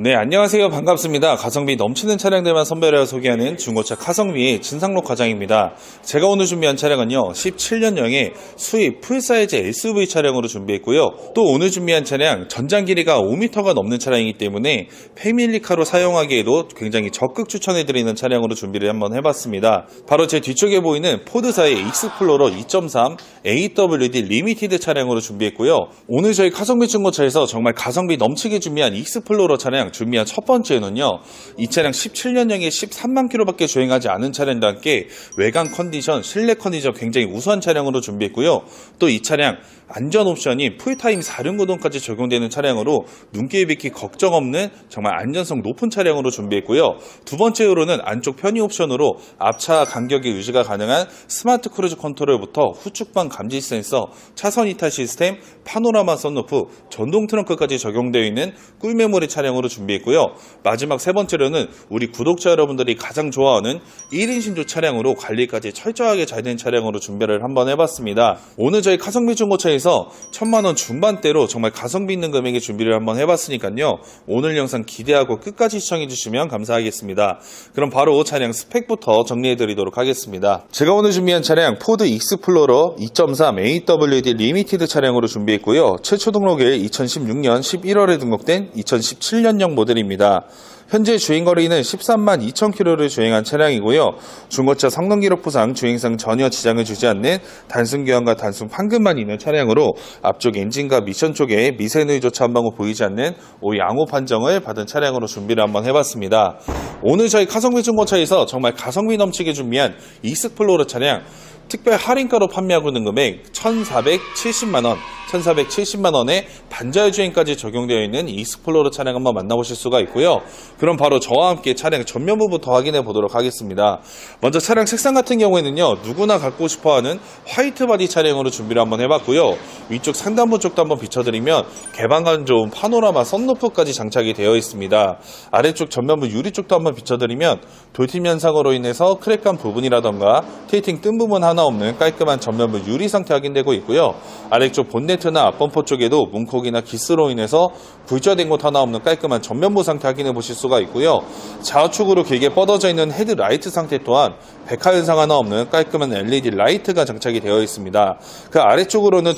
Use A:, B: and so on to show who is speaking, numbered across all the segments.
A: 네, 안녕하세요. 반갑습니다. 가성비 넘치는 차량들만 선별하여 소개하는 중고차 카성비의 진상록 과장입니다. 제가 오늘 준비한 차량은요, 17년형의 수입 풀사이즈 SUV 차량으로 준비했고요. 또 오늘 준비한 차량 전장 길이가 5m가 넘는 차량이기 때문에 패밀리카로 사용하기에도 굉장히 적극 추천해드리는 차량으로 준비를 한번 해봤습니다. 바로 제 뒤쪽에 보이는 포드사의 익스플로러 2.3 AWD 리미티드 차량으로 준비했고요. 오늘 저희 카성비 중고차에서 정말 가성비 넘치게 준비한 익스플로러 차량 준비한 첫 번째는요. 이 차량 17년형에 13만 킬로밖에 주행하지 않은 차량과 함께 외관 컨디션, 실내 컨디션 굉장히 우수한 차량으로 준비했고요. 또 이 차량 안전 옵션이 풀타임 4륜 구동까지 적용되는 차량으로 눈길 빗기 걱정 없는 정말 안전성 높은 차량으로 준비했고요. 두 번째로는 안쪽 편의 옵션으로 앞차 간격이 유지가 가능한 스마트 크루즈 컨트롤부터 후측방 감지 센서, 차선 이탈 시스템, 파노라마 선루프, 전동 트렁크까지 적용되어 있는 꿀메모리 차량으로 준비했 고요. 마지막 세 번째로는 우리 구독자 여러분들이 가장 좋아하는 1인 신조 차량으로 관리까지 철저하게 잘 된 차량으로 준비를 한번 해봤습니다. 오늘 저희 가성비 중고차에서 천만 원 중반대로 정말 가성비 있는 금액의 준비를 한번 해봤으니까요. 오늘 영상 기대하고 끝까지 시청해주시면 감사하겠습니다. 그럼 바로 차량 스펙부터 정리해드리도록 하겠습니다. 제가 오늘 준비한 차량 포드 익스플로러 2.3 AWD 리미티드 차량으로 준비했고요. 최초 등록일 2016년 11월에 등록된 2017년 형 모델입니다. 현재 주행 거리는 13만 2천 킬로를 주행한 차량이고요. 중고차 성능 기록 부상 주행상 전혀 지장을 주지 않는 단순 교환과 단순 판금만 있는 차량으로 앞쪽 엔진과 미션 쪽에 미세 누이조차 한 방울 보이지 않는 오 양호 판정을 받은 차량으로 준비를 한번 해봤습니다. 오늘 저희 가성비 중고차에서 정말 가성비 넘치게 준비한 익스플로러 차량 특별 할인가로 판매하고 있는 금액 1,470만 원, 1,470만 원에 반자율 주행까지 적용되어 있는 익스플로러 차량 한번 만나보실 수가 있고요. 그럼 바로 저와 함께 차량 전면부부터 확인해 보도록 하겠습니다. 먼저 차량 색상 같은 경우에는요, 누구나 갖고 싶어 하는 화이트 바디 차량으로 준비를 한번 해봤고요. 위쪽 상단부 쪽도 한번 비춰드리면 개방감 좋은 파노라마 선루프까지 장착이 되어 있습니다. 아래쪽 전면부 유리 쪽도 한번 비춰드리면 돌팀 현상으로 인해서 크랙한 부분이라던가 테이팅 뜬 부분 하나 없는 깔끔한 전면부 유리 상태 확인되고 있고요. 아래쪽 본 네트나 앞범퍼 쪽에도 문콕이나 기스로 인해서 굴절된 곳 하나 없는 깔끔한 전면부 상태 확인해 보실 수가 있고요. 좌우측으로 길게 뻗어져 있는 헤드라이트 상태 또한 백화 현상 하나 없는 깔끔한 LED 라이트가 장착이 되어 있습니다. 그 아래쪽으로는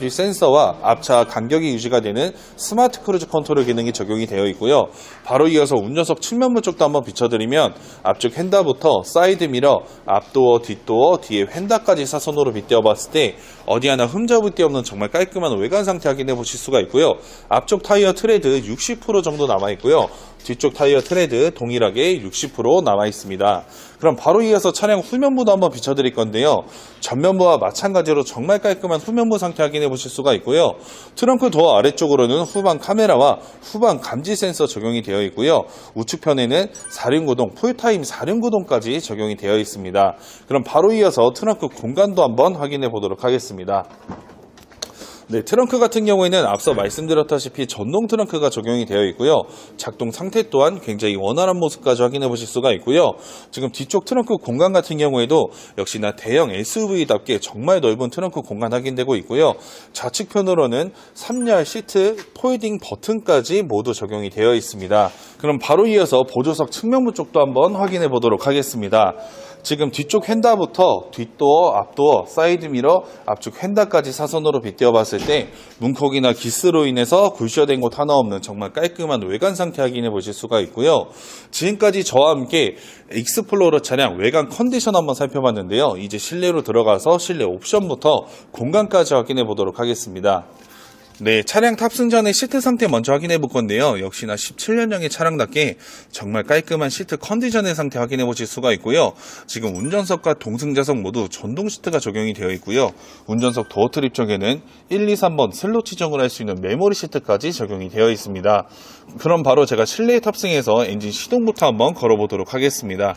A: 뒤 센서와 앞차 간격이 유지가 되는 스마트 크루즈 컨트롤 기능이 적용이 되어 있고요. 바로 이어서 운전석 측면부 쪽도 한번 비춰드리면 앞쪽 휀다부터 사이드 미러, 앞도어, 뒷도어, 뒤에 휀다까지 사선으로 빗대어 봤을 때 어디 하나 흠잡을 데 없는 정말 깔끔한 외관 상태 확인해 보실 수가 있고요. 앞쪽 타이어 트레드 60% 정도 남아 있고요. 뒤쪽 타이어 트레드 동일하게 60% 남아 있습니다. 그럼 바로 이어서 차량 후면부도 한번 비춰드릴 건데요. 전면부와 마찬가지로 정말 깔끔한 후면부 상태 확인해 보실 수가 있고요. 트렁크 도어 아래쪽으로는 후방 카메라와 후방 감지 센서 적용이 되어 있고요. 우측편에는 4륜구동, 풀타임 4륜구동까지 적용이 되어 있습니다. 그럼 바로 이어서 트렁크 공간도 한번 확인해 보도록 하겠습니다. 네, 트렁크 같은 경우에는 앞서 말씀드렸다시피 전동 트렁크가 적용이 되어 있고요. 작동 상태 또한 굉장히 원활한 모습까지 확인해 보실 수가 있고요. 지금 뒤쪽 트렁크 공간 같은 경우에도 역시나 대형 SUV답게 정말 넓은 트렁크 공간 확인되고 있고요. 좌측편으로는 3열 시트, 폴딩 버튼까지 모두 적용이 되어 있습니다. 그럼 바로 이어서 보조석 측면부 쪽도 한번 확인해 보도록 하겠습니다. 지금 뒤쪽 휀다부터 뒷도어, 앞도어, 사이드미러, 앞쪽 휀다까지 사선으로 빗대어 봤을 때 문콕이나 기스로 인해서 굴셔된 곳 하나 없는 정말 깔끔한 외관 상태 확인해 보실 수가 있고요. 지금까지 저와 함께 익스플로러 차량 외관 컨디션 한번 살펴봤는데요. 이제 실내로 들어가서 실내 옵션부터 공간까지 확인해 보도록 하겠습니다. 네, 차량 탑승 전에 시트 상태 먼저 확인해 볼 건데요. 역시나 17년형의 차량답게 정말 깔끔한 시트 컨디션의 상태 확인해 보실 수가 있고요. 지금 운전석과 동승자석 모두 전동 시트가 적용이 되어 있고요. 운전석 도어 트립 쪽에는 1, 2, 3번 슬롯 지정을 할 수 있는 메모리 시트까지 적용이 되어 있습니다. 그럼 바로 제가 실내에 탑승해서 엔진 시동부터 한번 걸어보도록 하겠습니다.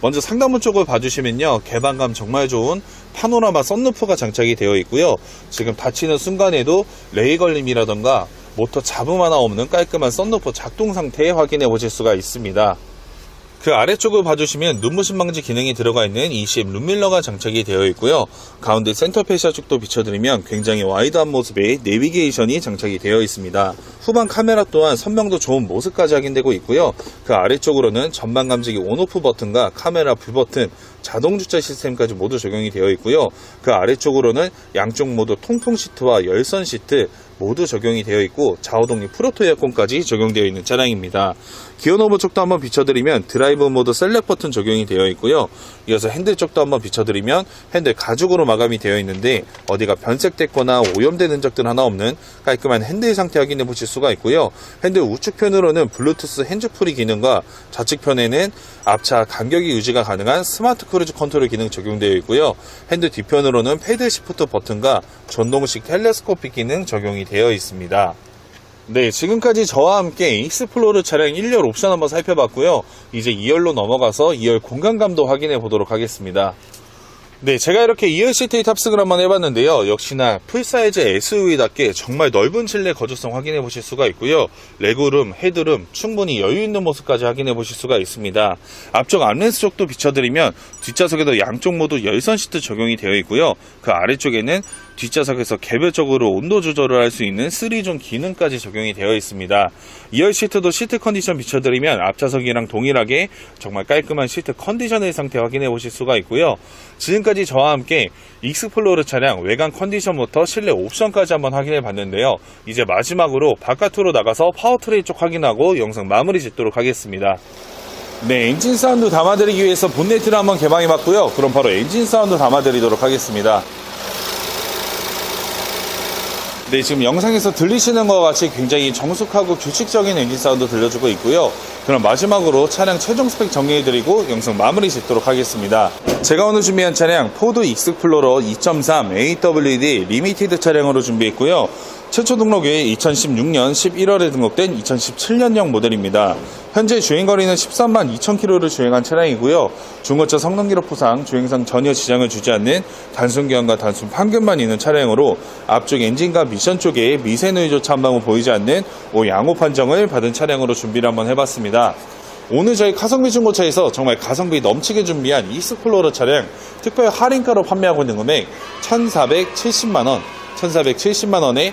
A: 먼저 상단문 쪽을 봐주시면요. 개방감 정말 좋은 파노라마 썬루프가 장착이 되어 있고요. 지금 닫히는 순간에도 레이 걸림이라던가 모터 잡음 하나 없는 깔끔한 썬루프 작동 상태 확인해 보실 수가 있습니다. 그 아래쪽을 봐주시면 눈부신 방지 기능이 들어가 있는 ECM 룸밀러가 장착이 되어 있고요. 가운데 센터 페시아 쪽도 비춰드리면 굉장히 와이드한 모습의 내비게이션이 장착이 되어 있습니다. 후방 카메라 또한 선명도 좋은 모습까지 확인되고 있고요. 그 아래쪽으로는 전방 감지기 온오프 버튼과 카메라 불 버튼, 자동 주차 시스템까지 모두 적용이 되어 있고요. 그 아래쪽으로는 양쪽 모두 통풍 시트와 열선 시트 모두 적용이 되어 있고 좌우동립 프로토 에어컨까지 적용되어 있는 차량입니다. 기어 노브 쪽도 한번 비춰드리면 드라이브 모드 셀렉 버튼 적용이 되어 있고요. 이어서 핸들 쪽도 한번 비춰드리면 핸들 가죽으로 마감이 되어 있는데 어디가 변색됐거나 오염된 흔적들 하나 없는 깔끔한 핸들 상태 확인해 보실 수가 있고요. 핸들 우측편으로는 블루투스 핸즈프리 기능과 좌측편에는 앞차 간격이 유지가 가능한 스마트 크루즈 컨트롤 기능 적용되어 있고요. 핸들 뒤편으로는 패드 시프트 버튼과 전동식 텔레스코픽 기능 적용이 되어 있습니다. 네, 지금까지 저와 함께 익스플로르 차량 1열 옵션 한번 살펴봤고요. 이제 2열로 넘어가서 2열 공간감도 확인해 보도록 하겠습니다. 네, 제가 이렇게 2열 시트에 탑승을 한번 해봤는데요. 역시나 풀사이즈 SUV답게 정말 넓은 실내 거주성 확인해 보실 수가 있고요. 레그룸, 헤드룸 충분히 여유 있는 모습까지 확인해 보실 수가 있습니다. 앞쪽 암레스 쪽도 비춰드리면 뒷좌석에도 양쪽 모두 열선 시트 적용이 되어 있고요. 그 아래쪽에는 뒷좌석에서 개별적으로 온도 조절을 할 수 있는 3존 기능까지 적용이 되어 있습니다. 2열 시트도 시트 컨디션 비춰드리면 앞좌석이랑 동일하게 정말 깔끔한 시트 컨디션의 상태 확인해 보실 수가 있고요. 지금까지 저와 함께 익스플로르 차량 외관 컨디션부터 실내 옵션까지 한번 확인해 봤는데요. 이제 마지막으로 바깥으로 나가서 파워트레인 쪽 확인하고 영상 마무리 짓도록 하겠습니다. 네, 엔진 사운드 담아드리기 위해서 본네트를 한번 개방해 봤고요. 그럼 바로 엔진 사운드 담아드리도록 하겠습니다. 네, 지금 영상에서 들리시는 것과 같이 굉장히 정숙하고 규칙적인 엔진 사운드 들려주고 있고요. 그럼 마지막으로 차량 최종 스펙 정리해드리고 영상 마무리 짓도록 하겠습니다. 제가 오늘 준비한 차량 포드 익스플로러 2.3 AWD 리미티드 차량으로 준비했고요. 최초 등록이 2016년 11월에 등록된 2017년형 모델입니다. 현재 주행거리는 13만 2천 킬로를 주행한 차량이고요. 중고차 성능 기록부상 주행상 전혀 지장을 주지 않는 단순 교환과 단순 판금만 있는 차량으로 앞쪽 엔진과 미션 쪽에 미세누이조차 한 방울 보이지 않는 오 양호 판정을 받은 차량으로 준비를 한번 해봤습니다. 오늘 저희 가성비 중고차에서 정말 가성비 넘치게 준비한 익스플로러 차량 특별 할인가로 판매하고 있는 금액 1,470만원 1,470만원에